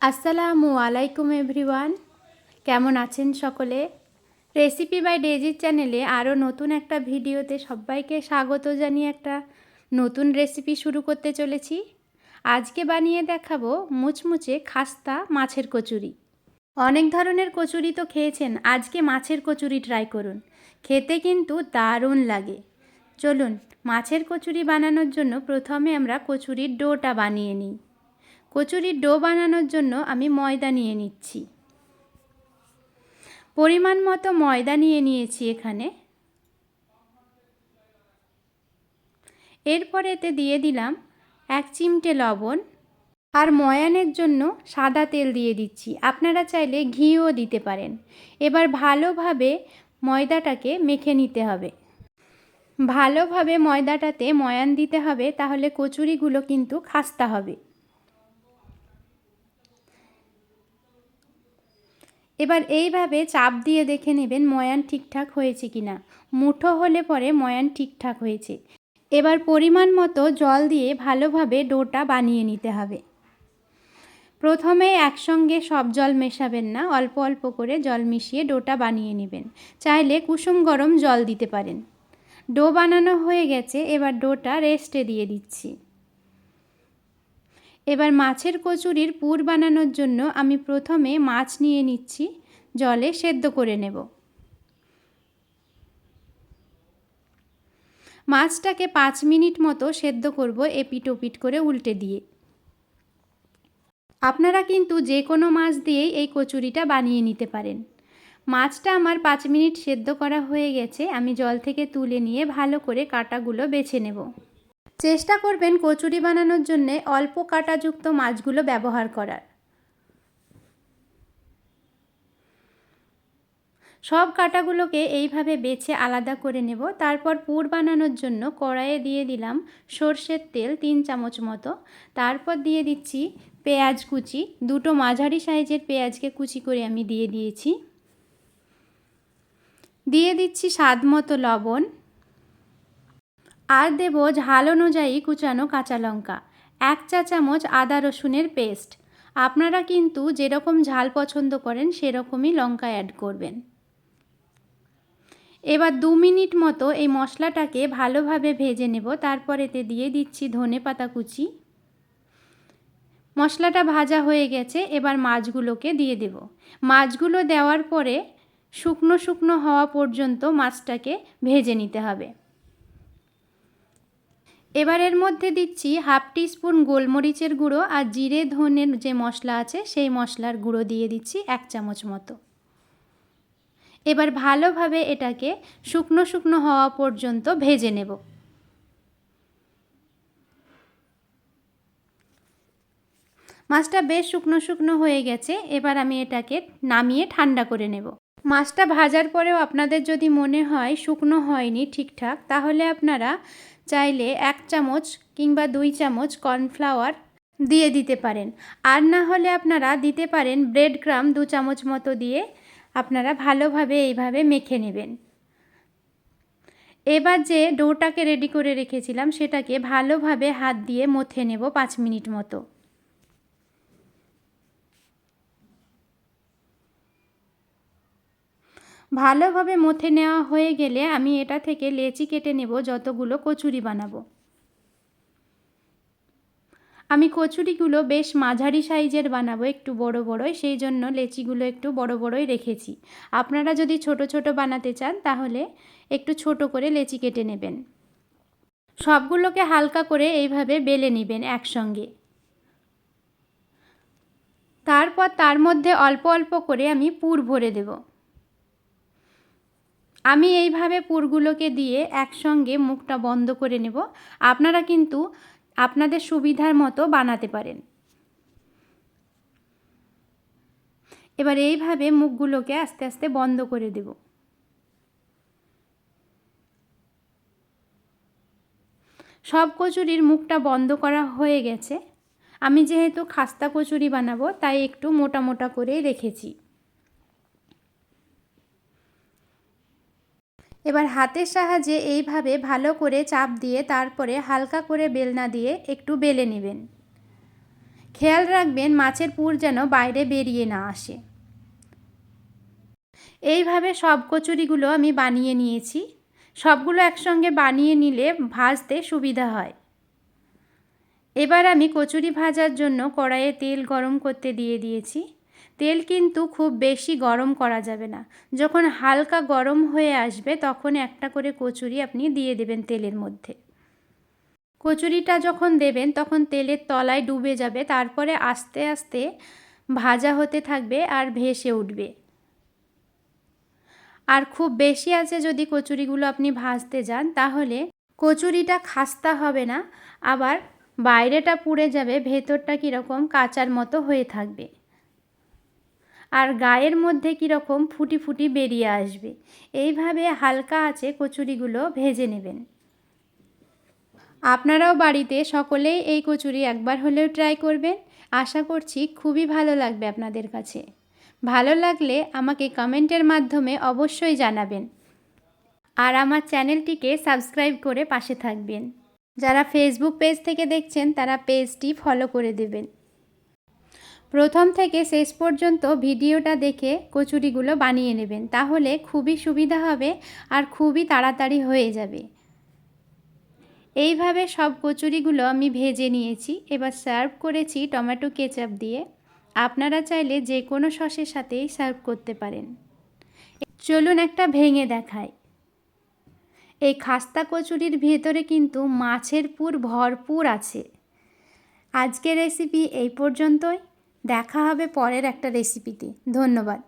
আসসালামু আলাইকুম এভরিওয়ান। কেমন আছেন সকলে? রেসিপি বাই ডেজির চ্যানেলে আরও নতুন একটা ভিডিওতে সবাইকে স্বাগত জানিয়ে একটা নতুন রেসিপি শুরু করতে চলেছি। আজকে বানিয়ে দেখাবো মুচমুচে খাস্তা মাছের কচুরি। অনেক ধরনের কচুরি তো খেয়েছেন, আজকে মাছের কচুরি ট্রাই করুন। খেতে কিন্তু দারুণ লাগে। চলুন, মাছের কচুরি বানানোর জন্য প্রথমে আমরা কচুরির ডোটা বানিয়ে নিই। কচুরির ডো বানানোর জন্য আমি ময়দা নিয়ে নিচ্ছি। পরিমাণ মতো ময়দা নিয়ে নিয়েছি এখানে। এরপর এতে দিয়ে দিলাম এক চিমটে লবণ আর ময়ানের জন্য সাদা তেল দিয়ে দিচ্ছি। আপনারা চাইলে ঘিও দিতে পারেন। এবার ভালোভাবে ময়দাটাকে মেখে নিতে হবে। ভালোভাবে ময়দাটাতে ময়ান দিতে হবে, তাহলে কচুরিগুলো কিন্তু খাস্তা হবে। এবার এইভাবে চাপ দিয়ে দেখে নেবেন ময়ান ঠিকঠাক হয়েছে কি না মুঠো হলে পরে ময়ান ঠিকঠাক হয়েছে। এবার পরিমাণ মতো জল দিয়ে ভালোভাবে ডোটা বানিয়ে নিতে হবে। প্রথমে একসঙ্গে সব জল মেশাবেন না, অল্প অল্প করে জল মিশিয়ে ডোটা বানিয়ে নেবেন। চাইলে কুসুম গরম জল দিতে পারেন। ডো বানানো হয়ে গেছে, এবার ডোটা রেস্টে দিয়ে দিচ্ছি। এবার মাছের কচুরির পুর বানানোর জন্য আমি প্রথমে মাছ নিয়ে নিচ্ছি, জলে সেদ্ধ করে নেব। মাছটাকে পাঁচ মিনিট মতো সেদ্ধ করব এপিট ওপিট করে উল্টে দিয়ে। আপনারা কিন্তু যে কোনো মাছ দিয়েই এই কচুরিটা বানিয়ে নিতে পারেন। মাছটা আমার পাঁচ মিনিট সেদ্ধ করা হয়ে গেছে, আমি জল থেকে তুলে নিয়ে ভালো করে কাটাগুলো বেছে নেব। চেষ্টা করবেন কচুরি বানানোর জন্য অল্প কাঁটাযুক্ত মাছগুলো ব্যবহার করার। সব কাঁটাগুলোকে এইভাবে বেছে আলাদা করে নেব। তারপর পুর বানানোর জন্য কড়াইয়ে দিয়ে দিলাম সর্ষের তেল তিন চামচ মতো। তারপর দিয়ে দিচ্ছি পেঁয়াজ কুচি। দুটো মাঝারি সাইজের পেঁয়াজকে কুচি করে আমি দিয়ে দিয়েছি। দিয়ে দিচ্ছি স্বাদ মতো লবণ। আর দেব ঝাল অনুযায়ী কুচানো কাঁচা লঙ্কা। এক চা চামচ আদা রসুনের পেস্ট। আপনারা কিন্তু যেরকম ঝাল পছন্দ করেন, সেরকমই লঙ্কা অ্যাড করবেন। এবার দু মিনিট মতো এই মশলাটাকে ভালোভাবে ভেজে নেব। তারপর এতে দিয়ে দিচ্ছি ধনে পাতা কুচি। মশলাটা ভাজা হয়ে গেছে, এবার মাছগুলোকে দিয়ে দেব। মাছগুলো দেওয়ার পরে শুকনো শুকনো হওয়া পর্যন্ত মাছটাকে ভেজে নিতে হবে। এবার এর মধ্যে দিচ্ছি হাফ টিস্পুন গোলমরিচের গুঁড়ো আর জিরে ধনের যে মশলা আছে সেই মশলার গুঁড়ো দিয়ে দিচ্ছি এক চামচ মতো। এবার ভালোভাবে এটাকে শুকনো শুকনো হওয়া পর্যন্ত ভেজে নেব। মাছটা বেশ শুকনো শুকনো হয়ে গেছে, এবার আমি এটাকে নামিয়ে ঠান্ডা করে নেব। মাছটা ভাজার পরেও আপনাদের যদি মনে হয় শুকনো হয়নি ঠিকঠাক, তাহলে আপনারা চাইলে এক চামচ কিংবা দুই চামচ কর্নফ্লাওয়ার দিয়ে দিতে পারেন। আর না হলে আপনারা দিতে পারেন ব্রেড ক্রাম দু চামচ মতো দিয়ে আপনারা ভালোভাবে এইভাবে মেখে নেবেন। এবার যে ডোটাকে রেডি করে রেখেছিলাম, সেটাকে ভালোভাবে হাত দিয়ে মথে নেব পাঁচ মিনিট মতো। ভালোভাবে মথে নেওয়া হয়ে গেলে আমি এটা থেকে লেচি কেটে নেব, যতগুলো কচুরি বানাবো। আমি কচুরিগুলো বেশ মাঝারি সাইজের বানাবো, একটু বড় বড়ই, সেই জন্য লেচিগুলো একটু বড় বড়ই রেখেছি। আপনারা যদি ছোট ছোট বানাতে চান, তাহলে একটু ছোট করে লেচি কেটে নেবেন। সবগুলোকে হালকা করে এইভাবে বেলে নেবেন একসঙ্গে। তারপর তার মধ্যে অল্প অল্প করে আমি পুর ভরে দেব। আমি এইভাবে পুরগুলোকে দিয়ে একসঙ্গে মুখটা বন্ধ করে নেব। আপনারা কিন্তু আপনাদের সুবিধার মতো বানাতে পারেন। এবার এইভাবে মুখগুলোকে আস্তে আস্তে বন্ধ করে দেব। সব কচুরির মুখটা বন্ধ করা হয়ে গেছে। আমি যেহেতু খাস্তা কচুরি বানাবো, তাই একটু মোটা মোটা করেই রেখেছি। এবার হাতের সাহায্যে এইভাবে ভালো করে চাপ দিয়ে তারপরে হালকা করে বেলনা দিয়ে একটু বেলে নেবেন। খেয়াল রাখবেন মাছের পুর যেন বাইরে বেরিয়ে না আসে। এইভাবে সব কচুরিগুলো আমি বানিয়ে নিয়েছি। সবগুলো একসঙ্গে বানিয়ে নিলে ভাজতে সুবিধা হয়। এবার আমি কচুরি ভাজার জন্য কড়াইয়ে তেল গরম করতে দিয়ে দিয়েছি। তেল কিন্তু খুব বেশি গরম করা যাবে না। যখন হালকা গরম হয়ে আসবে, তখন একটা করে কচুরি আপনি দিয়ে দেবেন তেলের মধ্যে। কচুরিটা যখন দেবেন, তখন তেলের তলায় ডুবে যাবে, তারপরে আস্তে আস্তে ভাজা হতে থাকবে আর ভেসে উঠবে। আর খুব বেশি আছে যদি কচুরিগুলো আপনি ভাজতে যান, তাহলে কচুরিটা খাস্তা হবে না, আবার বাইরেটা পুড়ে যাবে, ভেতরটা কীরকম কাঁচার মতো হয়ে থাকবে। আর গায়ের মধ্যে কীরকম ফুটি ফুটি বেরিয়ে আসবে। এইভাবে হালকা আছে কচুরিগুলো ভেজে নেবেন। আপনারাও বাড়িতে সকলেই এই কচুরি একবার হলেও ট্রাই করবেন। আশা করছি খুবই ভালো লাগবে আপনাদের কাছে। ভালো লাগলে আমাকে কমেন্টের মাধ্যমে অবশ্যই জানাবেন। আর আমার চ্যানেলটিকে সাবস্ক্রাইব করে পাশে থাকবেন। যারা ফেসবুক পেজ থেকে দেখছেন, তারা পেজটি ফলো করে দেবেন। প্রথম থেকে শেষ পর্যন্ত ভিডিওটা দেখে কচুরিগুলো বানিয়ে নেবেন। তাহলে খুবই সুবিধা হবে আর খুবই তাড়াতাড়ি হয়ে যাবে। এইভাবে সব কচুরিগুলো আমি ভেজে নিয়েছি। এবার সার্ভ করেছি টমেটো কেচাপ দিয়ে। আপনারা চাইলে যে কোনো সসের সাথেই সার্ভ করতে পারেন। চলুন একটা ভেঙে দেখায় এই খাস্তা কচুরির ভেতরে কিন্তু মাছের পুর ভরপুর আছে। আজকের রেসিপি এই পর্যন্তই। দেখা হবে পরের একটা রেসিপিতে ধন্যবাদ।